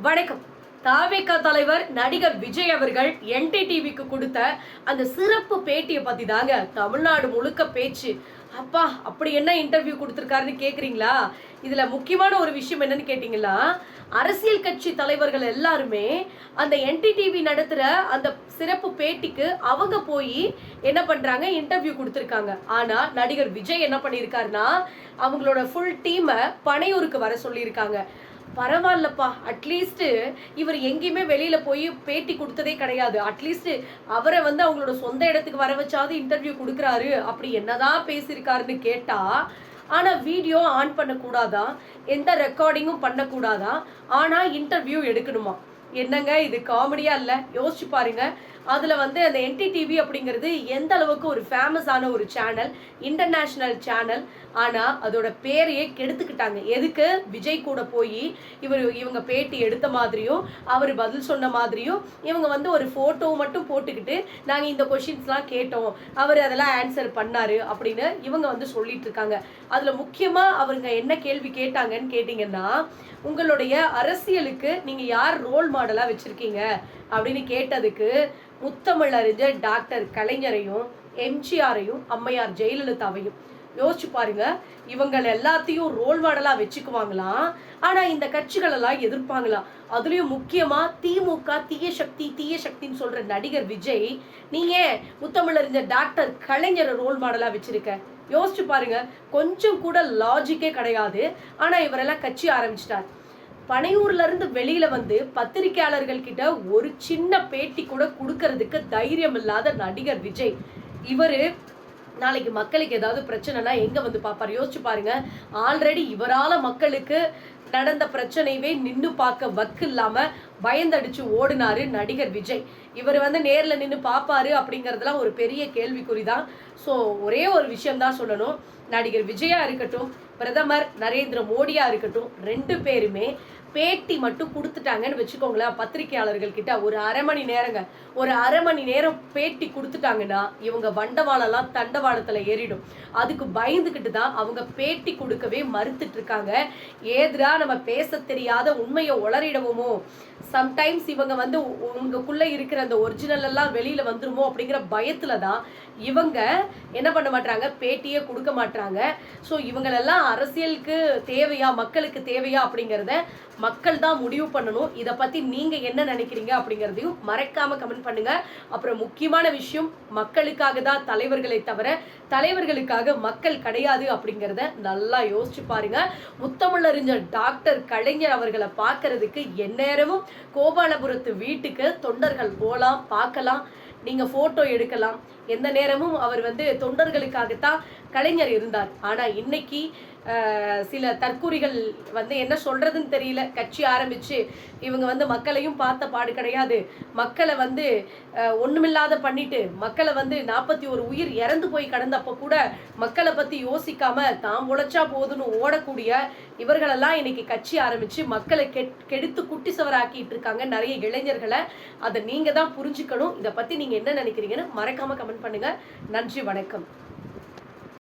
வணக்கம். தாவேகா தலைவர் நடிகர் விஜய் அவர்கள் என்டிடிவிக்கு கொடுத்த அந்த சிறப்பு பேட்டியை பத்தி தாங்க தமிழ்நாடு முழுக்க பேச்சு. அப்பா அப்படி என்ன இன்டர்வியூ கொடுத்துருக்காருன்னு கேட்குறீங்களா இதுல முக்கியமான ஒரு விஷயம் என்னன்னு கேட்டிங்களா? அரசியல் கட்சி தலைவர்கள் எல்லாருமே அந்த என்டிடிவி நடத்துற அந்த சிறப்பு பேட்டிக்கு அவங்க போய் என்ன பண்றாங்க? இன்டர்வியூ கொடுத்துருக்காங்க. ஆனா நடிகர் விஜய் என்ன பண்ணியிருக்காருன்னா அவங்களோட ஃபுல் டீமை பனையூருக்கு வர சொல்லியிருக்காங்க. பரவாயில்லப்பா அட்லீஸ்ட்டு இவர் எங்கேயுமே வெளியில் போய் பேட்டி கொடுத்ததே கிடையாது. அட்லீஸ்ட்டு அவரை வந்து அவங்களோட சொந்த இடத்துக்கு வர வச்சாவது இன்டர்வியூ கொடுக்குறாரு அப்படி என்னதான் பேசியிருக்காருன்னு கேட்டால் ஆனால் வீடியோ ஆன் பண்ணக்கூடாதா? எந்த ரெக்கார்டிங்கும் பண்ணக்கூடாதா? ஆனால் இன்டர்வியூ எடுக்கணுமா? என்னங்க இது காமெடியா இல்ல? யோசிச்சு பாருங்க. அதில் வந்து அந்த என்டிடிவி அப்படிங்கிறது எந்த அளவுக்கு ஒரு ஃபேமஸான ஒரு சேனல் இன்டர்நேஷ்னல் சேனல் ஆனால் அதோட பேரையே கெடுத்துக்கிட்டாங்க. எதுக்கு? விஜய் கூட போய் இவர் இவங்க பேட்டி எடுத்த மாதிரியும் அவர் பதில் சொன்ன மாதிரியும் இவங்க வந்து ஒரு ஃபோட்டோ மட்டும் போட்டுக்கிட்டு நாங்கள் இந்த கொஷின்ஸ்லாம் கேட்டோம். அவர் அதெல்லாம் ஆன்சர் பண்ணார் அப்படின்னு இவங்க வந்து சொல்லிட்டு இருக்காங்க. அதில் முக்கியமாக அவருங்க என்ன கேள்வி கேட்டாங்கன்னு கேட்டிங்கன்னா உங்களுடைய அரசியலுக்கு நீங்கள் யார் ரோல் மா வச்சிருக்கீங்க அப்படின்னு கேட்டதுக்கு முத்தமிழ் அறிஞர் டாக்டர் கலைஞரையும் எம்ஜிஆரையும் அம்மையார் ஜெயலலிதாவையும். யோசிச்சு பாருங்க இவங்க எல்லாத்தையும் ரோல் மாடலா வச்சுக்குவாங்களாம். ஆனா இந்த கட்சிகள் எல்லாம் எதிர்ப்பாங்களாம். அதுலயும் முக்கியமா திமுக தீய சக்தி தீய சக்தின்னு சொல்ற நடிகர் விஜய் நீங்கள் முத்தமிழறிஞர் டாக்டர் கலைஞரை ரோல் மாடலா வச்சிருக்க? யோசிச்சு பாருங்க கொஞ்சம் கூட லாஜிக்கே கிடையாது. ஆனா இவரெல்லாம் கட்சி ஆரம்பிச்சிட்டார். பனையூர்ல இருந்து வெளியில வந்து பத்திரிகையாளர்கள் கிட்ட ஒரு சின்ன பேட்டி கூட கொடுக்கறதுக்கு தைரியம் இல்லாத நடிகர் விஜய். இவரு நாளைக்கு மக்களுக்கு ஏதாவது பிரச்சனைனா எங்க வந்து பாப்பாரு? யோசிச்சு பாருங்க. ஆல்ரெடி இவரால மக்களுக்கு நடந்த பிரச்சனையவே நின்று பார்க்க வக்கு இல்லாம பயந்தடிச்சு ஓடினாரு நடிகர் விஜய். இவர் வந்து நேரில் நின்று பார்ப்பாரு அப்படிங்கறதுலாம் ஒரு பெரிய கேள்விக்குறி தான் ஸோ ஒரே ஒரு விஷயம் தான் சொல்லணும். நடிகர் விஜயா இருக்கட்டும் பிரதமர் நரேந்திர மோடியா இருக்கட்டும் ரெண்டு பேருமே பேட்டி மட்டும் கொடுத்துட்டாங்கன்னு வச்சுக்கோங்களேன் பத்திரிகையாளர்கள் கிட்ட ஒரு அரை மணி நேரங்க ஒரு அரை மணி நேரம் பேட்டி கொடுத்துட்டாங்கன்னா இவங்க வண்டவாளம்லாம் தண்டவாளத்துல ஏறிடும். அதுக்கு பயந்துக்கிட்டு தான் அவங்க பேட்டி கொடுக்கவே மறுத்துட்டு இருக்காங்க ஏதுரா நம்ம பேச தெரியாத உண்மையை உளறிடவுமோ? சம்டைம்ஸ் இவங்க வந்து உங்களுக்குள்ளே உங்களுக்குள்ள இருக்கிற அந்த ஒரிஜினல் எல்லாம் வெளியில வந்துருமோ அப்படிங்கிற பயத்துல தான் இவங்க என்ன பண்ண மாட்டாங்க பேட்டியே கொடுக்க மாட்டாங்க ஸோ இவங்களெல்லாம் அரசியலுக்கு தேவையா? மக்களுக்கு தேவையா? அப்படிங்கிறத மக்கள் தான் முடிவு பண்ணணும். இதை பற்றி நீங்கள் என்ன நினைக்கிறீங்க? அப்படிங்கிறதையும் மறக்காமல் கமெண்ட் பண்ணுங்கள் அப்புறம் முக்கியமான விஷயம் மக்களுக்காக தான் தலைவர்களை தவிர தலைவர்களுக்காக மக்கள் கிடையாது அப்படிங்கிறத நல்லா யோசிச்சு பாருங்க. முத்தமிழறிஞர் டாக்டர் கலைஞர் அவர்களை பார்க்கறதுக்கு எந்நேரமும் கோபாலபுரத்து வீட்டுக்கு தொண்டர்கள் போகலாம் பார்க்கலாம். நீங்கள் ஃபோட்டோ எடுக்கலாம். எந்த நேரமும் அவர் வந்து தொண்டர்களுக்காகத்தான் கலைஞர் இருந்தார். ஆனா இன்னைக்கு சில தற்கூறிகள் வந்து என்ன சொல்றதுன்னு தெரியல. கட்சி ஆரம்பிச்சு இவங்க வந்து மக்களையும் பார்த்த பாடு கிடையாது. மக்களை வந்து ஒன்றுமில்லாத ஒண்ணுமில்லாத பண்ணிட்டு மக்களை வந்து நாற்பத்தி ஒரு உயிர் இறந்து போய் கடந்தப்ப கூட மக்களை பத்தி யோசிக்காம தாம் உழைச்சா போதுன்னு ஓடக்கூடிய இவர்களெல்லாம் இன்னைக்கு கட்சி ஆரம்பிச்சு மக்களை கெட் கெடுத்து குட்டி சவராக்கிட்டு இருக்காங்க நிறைய இளைஞர்களை. அதை நீங்க தான் புரிஞ்சுக்கணும். இதை பத்தி நீங்க என்ன நினைக்கிறீங்கன்னு மறக்காம கமெண்ட் பண்ணுங்க. நன்றி வணக்கம்.